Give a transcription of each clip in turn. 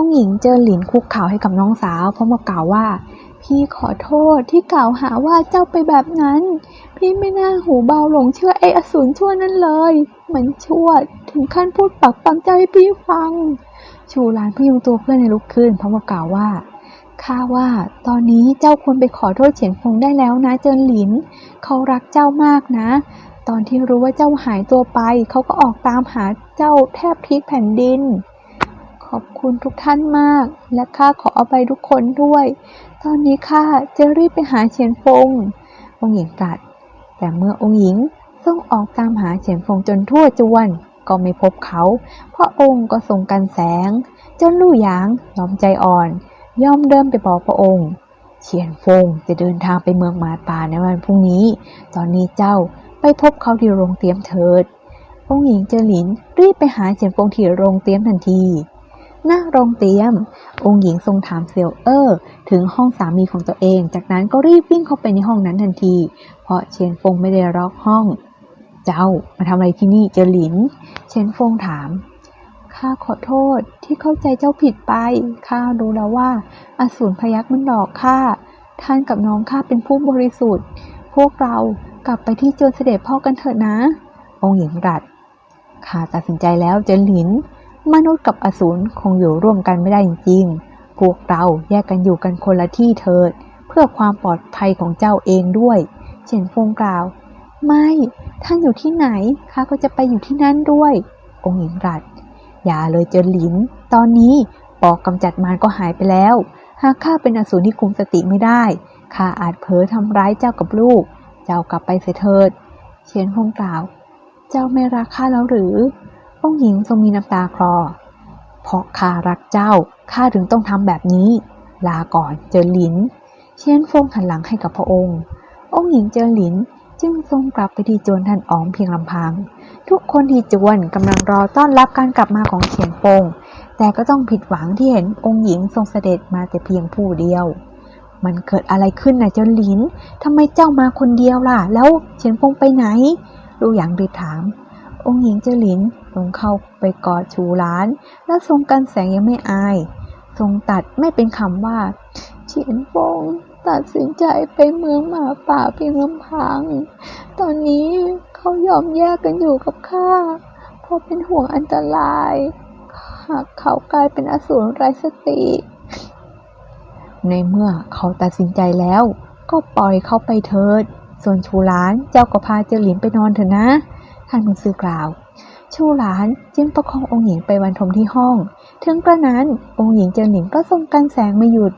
องหญิงเจอหลินคุกเข่าให้กับน้องสาวพร้อมกับกล่าวว่า พี่ขอโทษที่กล่าวหาว่าเจ้าไปแบบนั้น พี่ไม่น่าหูเบาหลงเชื่อไอ้อสูรชั่วนั่นเลย มันชั่วถึงขั้นพูดปักปั๊มเจ้าให้พี่ฟัง ชูหลานพยุงตัวเพื่อนในลุกขึ้นพร้อมกับกล่าวว่าข้าว่าตอนนี้เจ้าควรไปขอโทษเฉียนฟงได้แล้วนะเจินหลิน เขารักเจ้ามากนะ ตอนที่รู้ว่าเจ้าหายตัวไป เขาก็ออกตามหาเจ้าแทบพลิกแผ่นดิน อบคุณทุกท่านมาก และข้าขออภัยทุกคนด้วย ตอนนี้ข้าจะรีบไปหาเฉียนฟง องค์หญิงตรัส แต่เมื่อองค์หญิงทรงออกตามหาเฉียนฟงจนทั่วจวน ก็ไม่พบเขา พระองค์ก็ทรงกันแสง จนลู่หยางยอมใจอ่อน ยอมเดินไปบอกพระองค์ เฉียนฟงจะเดินทางไปเมืองมาป่าในวันพรุ่งนี้ ตอนนี้เจ้าไปพบเขาที่โรงเตรียมเถิดองค์หญิงเจหลินรีบไปหาเฉียนฟงที่โรงเตรียมทันที หน้าโรงเตรียม องค์หญิงทรงถามเซียวเออร์ถึงห้องสามีของตัวเอง จากนั้นก็รีบวิ่งเข้าไปในห้องนั้นทันที เพราะเฉียนฟงไม่ได้ล็อกห้อง เจ้ามาทำอะไรที่นี่เจอหลินเฉียนฟงถามข้าขอโทษที่เข้าใจเจ้าผิดไป ข้ารู้แล้วว่าอสูรพยักมันหลอกข้า ท่านกับน้องข้าเป็นผู้บริสุทธิ์ พวกเรากลับไปที่จวนเสด็จพ่อกันเถิดนะ องค์หญิงรัดข้าตัดสินใจแล้วเจนหลิน มนุษย์กับอสูรคงอยู่ร่วมกันไม่ได้จริงๆ พวกเราแยกกันอยู่กันคนละที่เถิด เพื่อความปลอดภัยของเจ้าเองด้วย เฉินฟงกล่าว ไม่ ท่านอยู่ที่ไหนข้าก็จะไปอยู่ที่นั่นด้วย องค์หญิงรัดอย่าเลยเจนหลิน ตอนนี้ปอกกำจัดมารก็หายไปแล้ว หากข้าเป็นอสูรที่คุมสติไม่ได้ ข้าอาจเผลอทำร้ายเจ้ากับลูก เจ้ากลับไปเสียเถิดเชียนพงกล่าว เจ้าไม่รักข้าแล้วหรือ องค์หญิงทรงมีน้ำตาคลอ เพราะข้ารักเจ้าข้าถึงต้องทำแบบนี้ ลาก่อนเจอหลิน เชียนฟงหันหลังให้กับพระองค์ องค์หญิงเจอหลินจึงทรงกลับไปที่จวนท่านอ๋องเพียงลำพัง ทุกคนที่จวนกำลังรอต้อนรับการกลับมาของเฉียนฟงแต่ก็ต้องผิดหวังที่เห็นองค์หญิงทรงเสด็จมาแต่เพียงผู้เดียว มันเกิดอะไรขึ้นนะเจ้าหลินทำไมเจ้ามาคนเดียวล่ะ แล้วเฉียนฟงไปไหน ลูกหยางรีบถาม องค์หญิงเจหลินลงเข้าไปกอดชูหลาน และทรงกันแสงยังไม่อาย ทรงตัดไม่เป็นคำว่า เฉียนฟงตัดสินใจไปเมืองหมาป่าเพียงลำพัง ตอนนี้เขายอมแยกกันอยู่กับข้า เพราะเป็นห่วงอันตราย หากเขากลายเป็นอสูรไร้สติ ในเมื่อเขาตัดสินใจแล้ว ก็ปล่อยเขาไปเถิด ส่วนชูหลานเจ้าก็พาเจหลินไปนอนเถอะนะ ท่านมุนซือกล่าว ชูหลานจึงประคององค์หญิงไปวันทมที่ห้อง ถึงกระนั้นองค์หญิงเจอหลินก็ทรงกันแสงไม่หยุด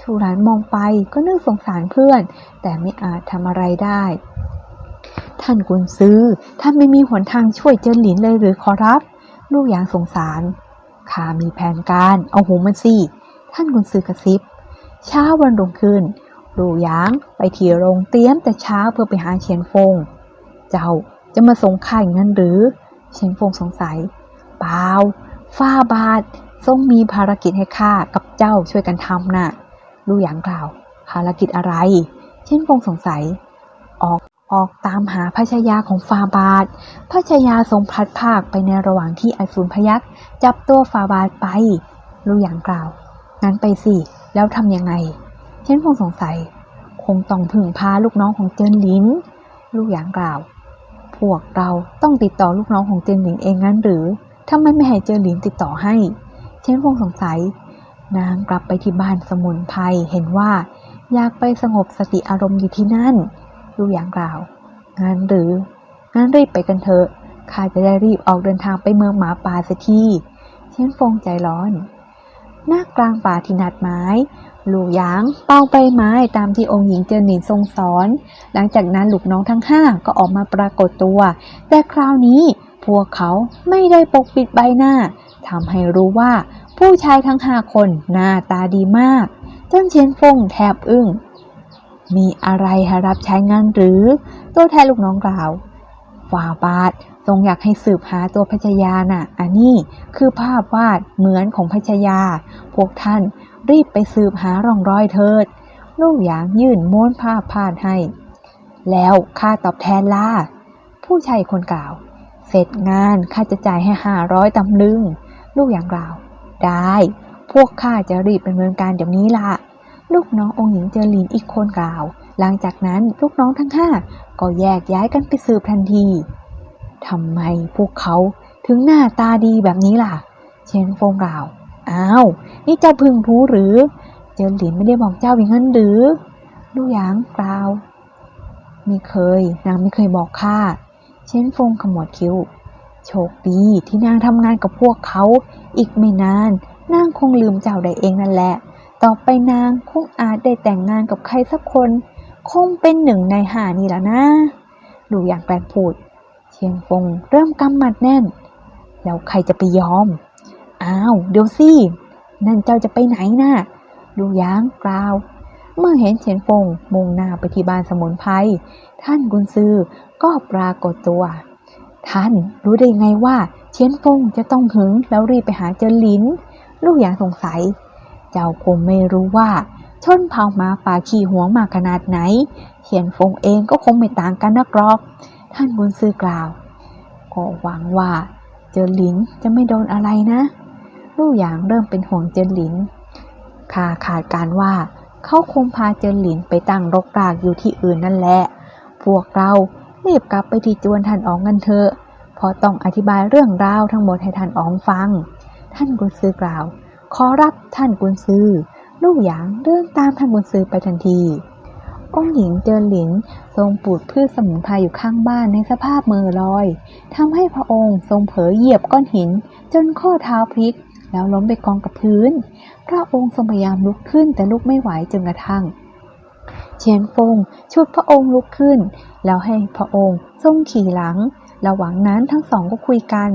ชูหลานมองไปก็นึกสงสารเพื่อน แต่ไม่อาจทำอะไรได้ ท่านกุนซื้อ ท่านไม่มีหนทางช่วยเจอหลินเลยหรือขอรับ ลูกอย่างสงสารข้ามีแผนการเอาหูมันสิท่านกุนซือกระซิบเช้าวันรุ่งขึ้นลูกยางไปที่โรงเตรียมแต่เช้าเพื่อไปหาเฉียนฟง เจ้า จะมาส่งข้าอย่างนั้นหรือ เฉียนฟงสงสัย เปล่าฟ้าบาททรงมีภารกิจให้ข้ากับเจ้าช่วยกันทำน่ะลูกหยางกล่าว ภารกิจอะไรเฉียนฟงสงสัย ออกออกตามหาพระชายาของฟาบาทพระชายาทรงพลัดพากไปในระหว่างที่อสูรพยักษ์จับตัวฟาบาทไปลูกหยางกล่าว งั้นไปสิ แล้วทำยังไง เช่นคงสงสัย คงต้องพึ่งพาลูกน้องของเจินลิน ลูกหยางกล่าว พวกเราต้องติดต่อลูกน้องของเจนหลินเองงั้นหรือทำไมไม่ให้เจนหลินติดต่อให้เชนคงสงสัย นางกลับไปที่บ้านสมุนไพรเห็นว่า อยากไปสงบสติอารมณ์อยู่ที่นั่นลูกหยางกล่าวงั้นหรืองั้นรีบไปกันเถอะข้าจะได้รีบออกเดินทางไปเมืองหมาป่าสียทีเชนฟงใจร้อน หน้ากลางป่าที่นัดไม้ ลูกหยางเป้าไปไม้ตามที่องค์หญิงเจอหนินทรงสอน หลังจากนั้นลูกน้องทั้งห้าก็ออกมาปรากฏตัว แต่คราวนี้พวกเขาไม่ได้ปกปิดใบหน้าทำให้รู้ว่าผู้ชายทั้งห้าคนหน้าตาดีมากจนเชนฟงแทบอึ้ง มีอะไรให้รับใช้งานหรือ ตัวแทนลูกน้องกล่าวฝ่าบาททรงอยากให้สืบหาตัวพัชยาน่ะ อันนี้คือภาพวาดเหมือนของพัชยา พวกท่าน รีบไปสืบหาร่องรอยเถิดลูกหยางยื่นม้วนผ้าผ่านให้ แล้วค่าตอบแทนล่ะผู้ชายคนกล่าว เสร็จงานข้าจะจ่ายให้ห้าร้อยตำลึง ลูกหยางกล่าว ได้ พวกข้าจะรีบดำเนินการเดี๋ยวนี้ล่ะ ลูกน้ององค์หญิงเจอหลินอีกคนกล่าว หลังจากนั้นลูกน้องทั้งห้าก็แยกย้ายกันไปสืบทันทีทำไมพวกเขาถึงหน้าตาดีแบบนี้ล่ะ เชนฟงกล่าว อ้าว นี่เจ้าพึงรู้หรือ เจอหลินไม่ได้บอกเจ้าอย่างนั้นหรือ ลูกหยางกล่าวไม่เคย นางไม่เคยบอกข้า เช่นฟงขมวดคิ้ว โชคดีที่นางทำงานกับพวกเขา อีกไม่นาน นางคงลืมเจ้าได้เองนั่นแหละ ต่อไปนางคงอาจได้แต่งงานกับใครสักคน คงเป็นหนึ่งในหานี่แหละนะ ดูอย่างแปลงพูด เชียงฟงเริ่มกำหมัดแน่น แล้วใครจะไปยอม อ้าวเดี๋ยวสินั่นเจ้าจะไปไหนนะ่ะดูยางกล่าว เมื่อเห็นเฉียนฟงมุ่งหน้าไปที่บ้านสมุนไพรท่านกุนซือก็ปรากฏตัว ท่านรู้ได้ไงว่าเชียนฟงจะต้องหึงแล้วรีบไปหาเจินหลิน ลูกหยางสงสัย เจ้าคงไม่รู้ว่าชนเผ่ามาป่าขี่หัวมาขนาดไหนเทียนฟงเองก็คงไม่ต่างกันนักหรอก ท่านกุนซือกล่าว ก็หวังว่าเจินหลินจะไม่โดนอะไรนะ ลูกหยางเริ่มเป็นห่วงเจินหลินข้าขาดการว่าเขาคงพาเจินหลินไปตั้งรกรากอยู่ที่อื่นนั่นแหละ พวกเรารีบกลับไปที่จวนท่านอ๋องกันเถอะเพอต้องอธิบายเรื่องราวทั้งหมดให้ท่านอ๋องฟัง ท่านกุนซือกล่าว ขอรับท่านกุนซือลูกหยางเดินตามท่านกุนซือไปทันที องค์หญิงเจินหลินทรงปลูกพืชสมุนไพรอยู่ข้างบ้านในสภาพมือลอยทำให้พระองค์ทรงเผลอเหยียบก้อนหิน จนข้อเท้าพลิก แล้วล้มไปกองกับพื้น พระองค์ทรงพยายามลุกขึ้นแต่ลุกไม่ไหวจนกระทั่งเชียนฟงชุดพระองค์ลุกขึ้น แล้วให้พระองค์ทรงขี่หลัง ระหว่างนั้นทั้งสองก็คุยกัน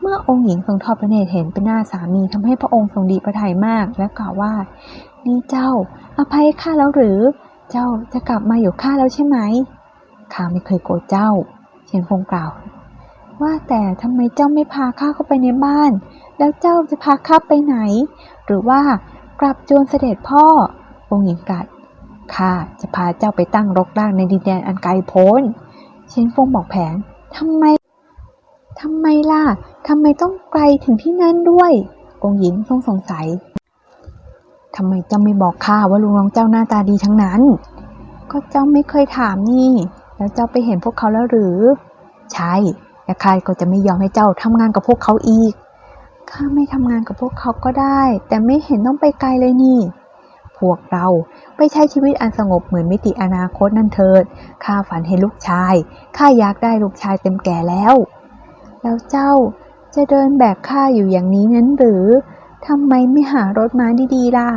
เมื่อองค์หญิงทรงทอดพระเนตรเห็นเป็นหน้าสามีทำให้พระองค์ทรงดีพระทัยมาก และกล่าวว่า นี่เจ้า อภัยข้าแล้วหรือ เจ้าจะกลับมาอยู่ข้าแล้วใช่ไหมข้าไม่เคยโกรธเจ้าเชียนฟงกล่าว ว่าแต่ทำไมเจ้าไม่พาข้าเข้าไปในบ้าน แล้วเจ้าจะพาข้าไปไหน หรือว่ากลับจวนเสด็จพ่อ องค์หญิงกัดข้าจะพาเจ้าไปตั้งรกรากในดินแดนอันไกลโพ้นเชนฟงบอกแผนทำไมทำไมล่ะทำไมต้องไกลถึงที่นั่นด้วย องค์หญิงทรงสงสัยทำไมเจ้าไม่บอกข้าว่าลุงน้องเจ้าหน้าตาดีทั้งนั้น ก็เจ้าไม่เคยถามนี่ แล้วเจ้าไปเห็นพวกเขาแล้วหรือ ใช่ และข้าก็จะไม่ยอมให้เจ้าทำงานกับพวกเขาอีก ข้าไม่ทำงานกับพวกเขาก็ได้ แต่ไม่เห็นต้องไปไกลเลยนี่ พวกเราไปใช้ชีวิตอันสงบเหมือนมิติอนาคตนั่นเถิด ข้าฝันเห็นลูกชาย ข้าอยากได้ลูกชายเต็มแก่แล้ว แล้วเจ้าจะเดินแบกข้าอยู่อย่างนี้นั้นหรือ ทำไมไม่หารถม้าดีๆล่ะ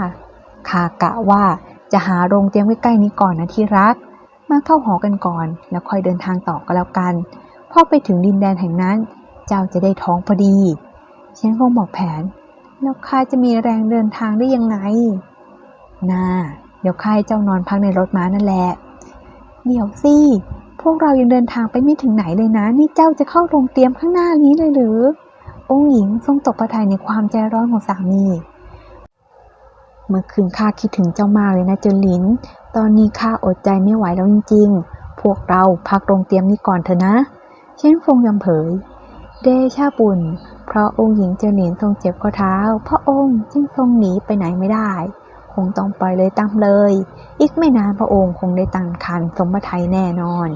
ข้ากะว่าจะหาโรงเตียมใกล้ๆนี้ก่อนนะที่รัก มาเข้าหอกันก่อน แล้วค่อยเดินทางต่อก็แล้วกัน พอไปถึงดินแดนแห่งนั้น เจ้าจะได้ท้องพอดีเชนฟงบอกแผน แล้วข้าจะมีแรงเดินทางได้ยังไงน่าเดี๋ยวข้าให้เจ้านอนพักในรถม้านั่นแหละ เดี๋ยวสิ พวกเรายังเดินทางไปไม่ถึงไหนเลยนะ นี่เจ้าจะเข้าโรงเตรียมข้างหน้านี้เลยหรือ องค์หญิงทรงตกประทัยในความใจร้อนของสามี เมื่อคืนข้าคิดถึงเจ้ามากเลยนะเจนลิน ตอนนี้ข้าอดใจไม่ไหวแล้วจริงๆ พวกเราพักโรงเตรียมนี้ก่อนเถอะนะ เช่นฟงยำเผย เดชาบุญ เพราะองค์หญิงเจนหนียนทรงเจ็บข้อเท้า พระองค์จึงทรงหนีไปไหนไม่ได้ คงต้องปล่อยเลยตามเลย อีกไม่นานพระองค์คงได้ตั้งคันสมบัติไทยแน่นอน